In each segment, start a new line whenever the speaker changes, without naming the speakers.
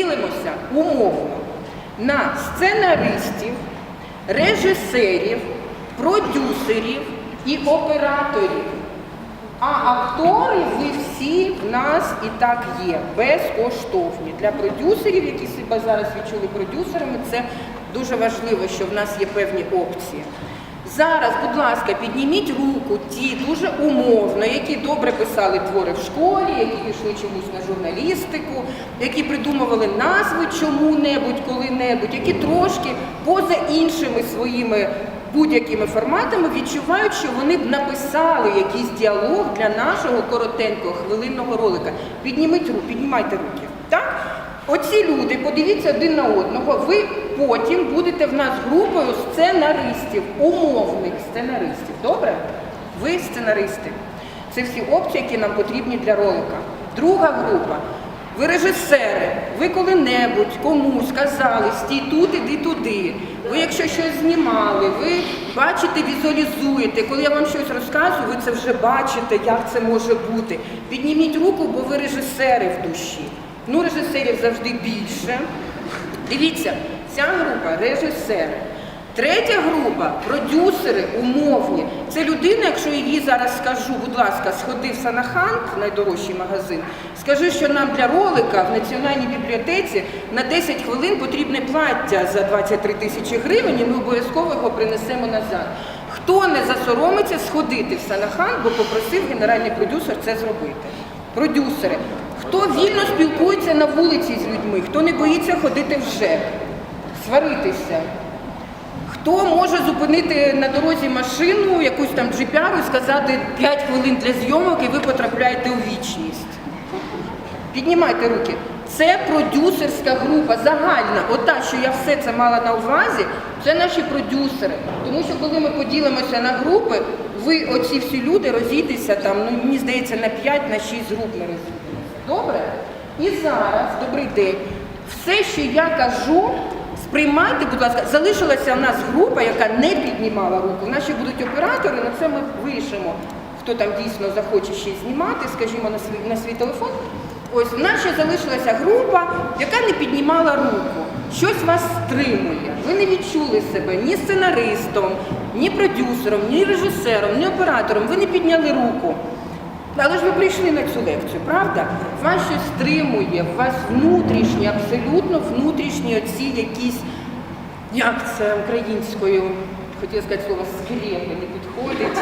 ділимося умовно на сценаристів, режисерів, продюсерів і операторів. А актори ви всі в нас і так є, безкоштовні. Для продюсерів, які себе зараз відчули продюсерами, це дуже важливо, що в нас є певні опції. Зараз, будь ласка, підніміть руку ті дуже умовно, які добре писали твори в школі, які пішли чомусь на журналістику, які придумували назви чому-небудь, коли-небудь, які трошки поза іншими своїми будь-якими форматами відчувають, що вони б написали якийсь діалог для нашого коротенького хвилинного ролика. Підніміть руку, піднімайте руки. Так? Оці люди, подивіться один на одного, ви потім будете в нас групою сценаристів, умовних сценаристів. Добре? Ви сценаристи. Це всі опції, які нам потрібні для ролика. Друга група. Ви режисери, ви коли-небудь комусь казали, стій тут, іди туди. Ви, якщо щось знімали, ви бачите, візуалізуєте. Коли я вам щось розказую, ви це вже бачите, як це може бути. Підніміть руку, бо ви режисери в душі. Ну, режисерів завжди більше. Дивіться, ця група режисери. Третя група продюсери умовні. Це людина, якщо їй зараз скажу, будь ласка, сходи в Санахант, найдорожчий магазин, скажи, що нам для ролика в Національній бібліотеці на 10 хвилин потрібне плаття за 23 тисячі гривень, і ми обов'язково його принесемо назад. Хто не засоромиться сходити в Санахан, бо попросив генеральний продюсер це зробити. Продюсери. Хто вільно спілкується на вулиці з людьми, хто не боїться ходити в ЖЕК, сваритися. Хто може зупинити на дорозі машину, якусь там джипяру і сказати 5 хвилин для зйомок і ви потрапляєте у вічність? Піднімайте руки. Це продюсерська група, загальна. Ота, що я все це мала на увазі, це наші продюсери. Тому що коли ми поділимося на групи, ви, оці всі люди, розійдеся там, ну мені здається, на 5, на 6 груп ми розійдемося. Добре? І зараз, добрий день, все, що я кажу, сприймайте, будь ласка, залишилася в нас група, яка не піднімала руку. Ще будуть оператори, на це ми вирішимо, хто там дійсно захоче ще знімати, скажімо, на свій, на свій телефон. Ось в ще залишилася група, яка не піднімала руку. Щось вас стримує. Ви не відчули себе ні сценаристом, ні продюсером, ні режисером, ні оператором. Ви не підняли руку. Але ж ви прийшли на цю лекцію, правда? Вас щось стримує, у вас внутрішні, абсолютно внутрішні оці якісь, як це українською, хотіла сказати слово скелети, не підходить.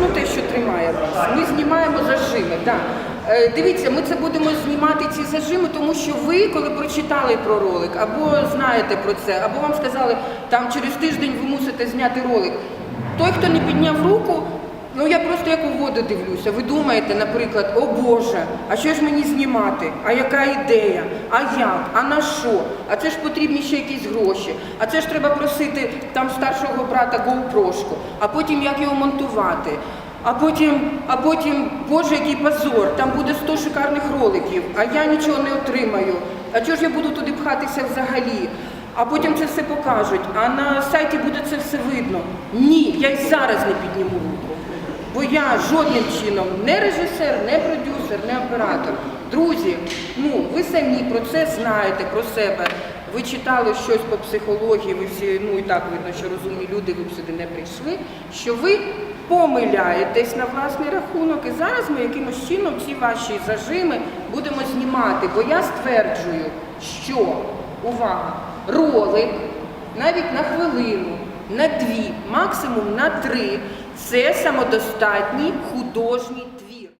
Ну, те, що тримає вас. Ми знімаємо зажими. Да. Е, Дивіться, ми це будемо знімати ці зажими, тому що ви, коли прочитали про ролик, або знаєте про це, або вам сказали, там через тиждень ви мусите зняти ролик. Той, хто не підняв руку, ну я просто як у воду дивлюся. Ви думаєте, наприклад, о Боже, а що ж мені знімати? А яка ідея? А як? А на що? А це ж потрібні ще якісь гроші. А це ж треба просити там старшого брата GoPro-шку, а потім як його монтувати. А потім, а потім, боже, який позор, там буде 100 шикарних роликів, а я нічого не отримаю. А чого ж я буду туди пхатися взагалі? А потім це все покажуть, а на сайті буде це все видно. Ні, я й зараз не підніму руку. Бо я жодним чином не режисер, не продюсер, не оператор. Друзі, ну ви самі про це знаєте, про себе. Ви читали щось по психології, ви всі, ну і так видно, що розумні люди, ви б сюди не прийшли, що ви помиляєтесь на власний рахунок. І зараз ми якимось чином ці ваші зажими будемо знімати. Бо я стверджую, що увага, ролик навіть на хвилину, на дві, максимум на три це самодостатній художній твір.